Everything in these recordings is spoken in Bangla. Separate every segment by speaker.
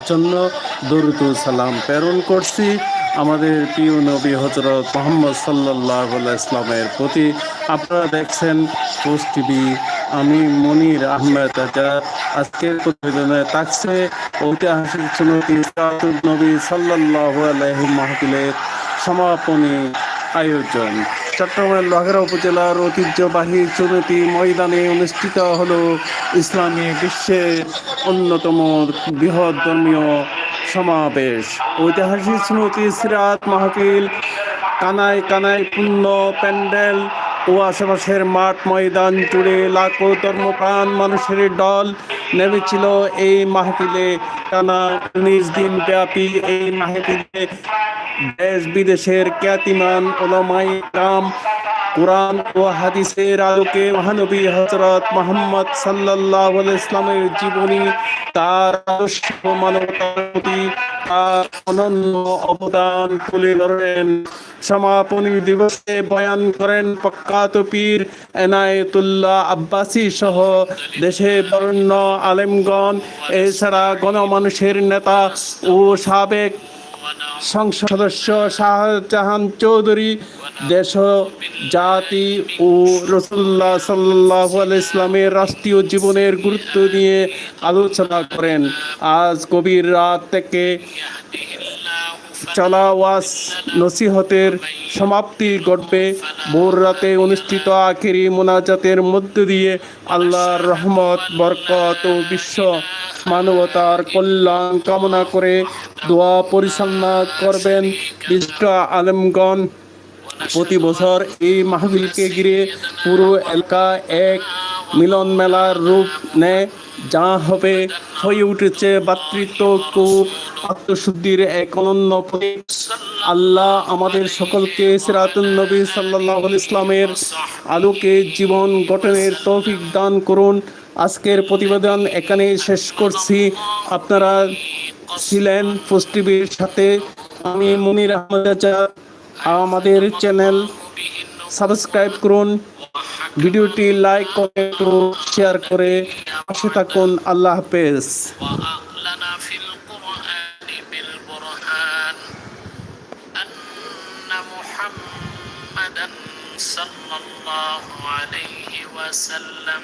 Speaker 1: জন্য সালাম প্রেরণ করছি আমাদের প্রিয় নবী হজরত মোহাম্মদ সাল্লাহ ইসলামের প্রতি। আপনারা দেখছেন পোস্ট টিভি, আমি মনির আহমেদ আজাদ আজকের প্রতিবেদনে থাকছে ঐতিহাসিক সিরাতুল নবী সাল্লাহ আলহি মাহফিলের সমাপনী আয়োজন। চট্টগ্রামের লোহাগড়া উপজেলার ঐতিহ্যবাহী চুনতি ময়দানে অনুষ্ঠিত হল ইসলামী বিশ্বের অন্যতম বৃহৎ ধর্মীয় সমাবেশ। ঐতিহাসিক স্মৃতি সিরাত মাহফিল, কানায় কানায় পূর্ণ প্যান্ডেল ও আশেপাশের মাঠ, ময়দান জুড়ে লাখো ধর্মপ্রাণ মানুষের দল নেমেছিল এই মাহফিলে। টানা উনিশ দিন ব্যাপী এই মাহফিলে দেশ বিদেশের খ্যাতিমান ওলামাই কাম কোরআন ও হাদিসের আলোকে মহানবী হজরত মোহাম্মদ সাল্লাহ ইসলামের জীবনী, তার আদর্শ মানবতার প্রতি তার অনন্য অবদান তুলে ধরেন সমাপনী দিবসে বয়ান করেন প্রখ্যাত পীর এনায়েতুল্লাহ আব্বাসী সহ দেশে বরণ্য আলেমগণ। এছাড়া গণমানুষের নেতা ও সাবেক সংসদ সদস্য শাহজাহান চৌধুরী, দেশ জাতি ও রসুল্লাহ সাল্লাহ ইসলামের রাষ্ট্রীয় জীবনের গুরুত্ব নিয়ে আলোচনা করেন। আজ কবির রাত থেকে চলা ওয়াস নসিহতের সমাপ্তি ঘটবে। ভোর রাতে অনুষ্ঠিত আখেরি মোনাজাতের মধ্য দিয়ে আল্লাহর রহমত, বরকত ও বিশ্ব মানবতার কল্যাণ কামনা করে দোয়া পরিচালনা করবেন বিষ্ট আলমগণ। প্রতি বছর এই মাহফিলকে ঘিরে পুরো এলাকা এক মিলন মেলার রূপ নেয় যা হবে হয়ে উঠেছে ভাতৃত্ব কূপ আত্মশুদ্ধির এক অনন্য আল্লাহ আমাদের সকলকে সিরাতুল নবী সাল্লাহ ইসলামের আলোকে জীবন গঠনের তৌফিক দান করুন। আজকের প্রতিবেদন এখানে শেষ করছি। আপনারা ছিলেন টিভির সাথে। আমি মুনির আহমদ আমাদের চ্যানেল সাবস্ক্রাইব করুন। ভিডিওটি লাইক কমেন্ট ও শেয়ার করে পাশে থাকুন আল্লাহ হাফেজ
Speaker 2: وأعلن في القرآن بالبرهان أن محمدا صلى الله عليه وسلم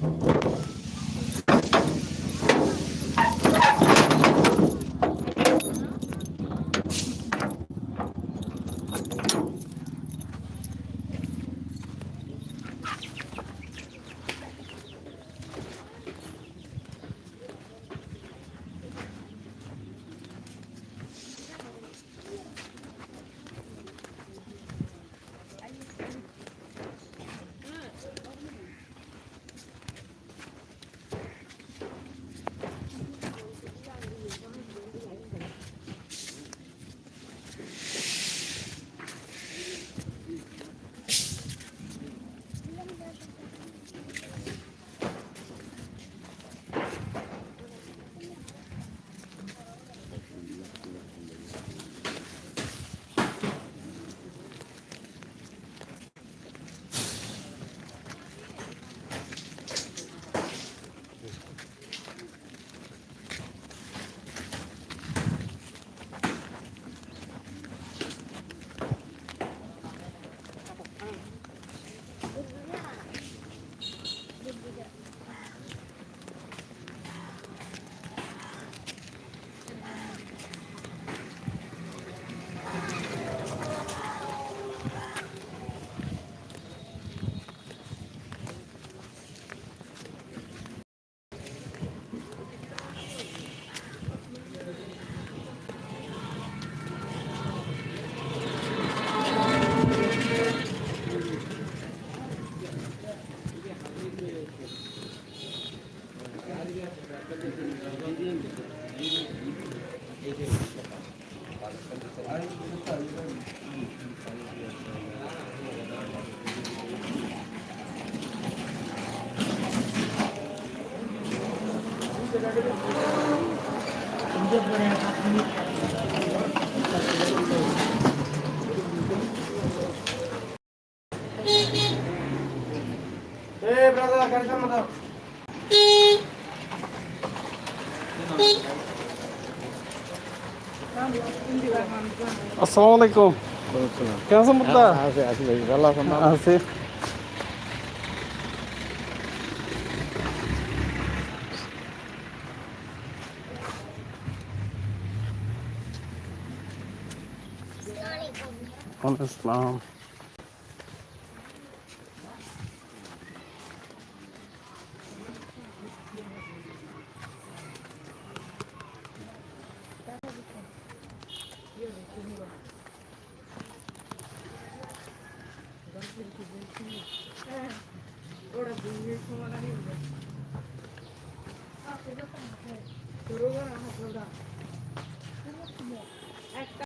Speaker 2: Thank you.
Speaker 1: আসসালামু আলাইকুম। কেমন আছেন মুক্তা?
Speaker 3: আছে আছে ভাই ভালো আছেন।
Speaker 1: আছে। ওয়ালাইকুম আসসালাম একটা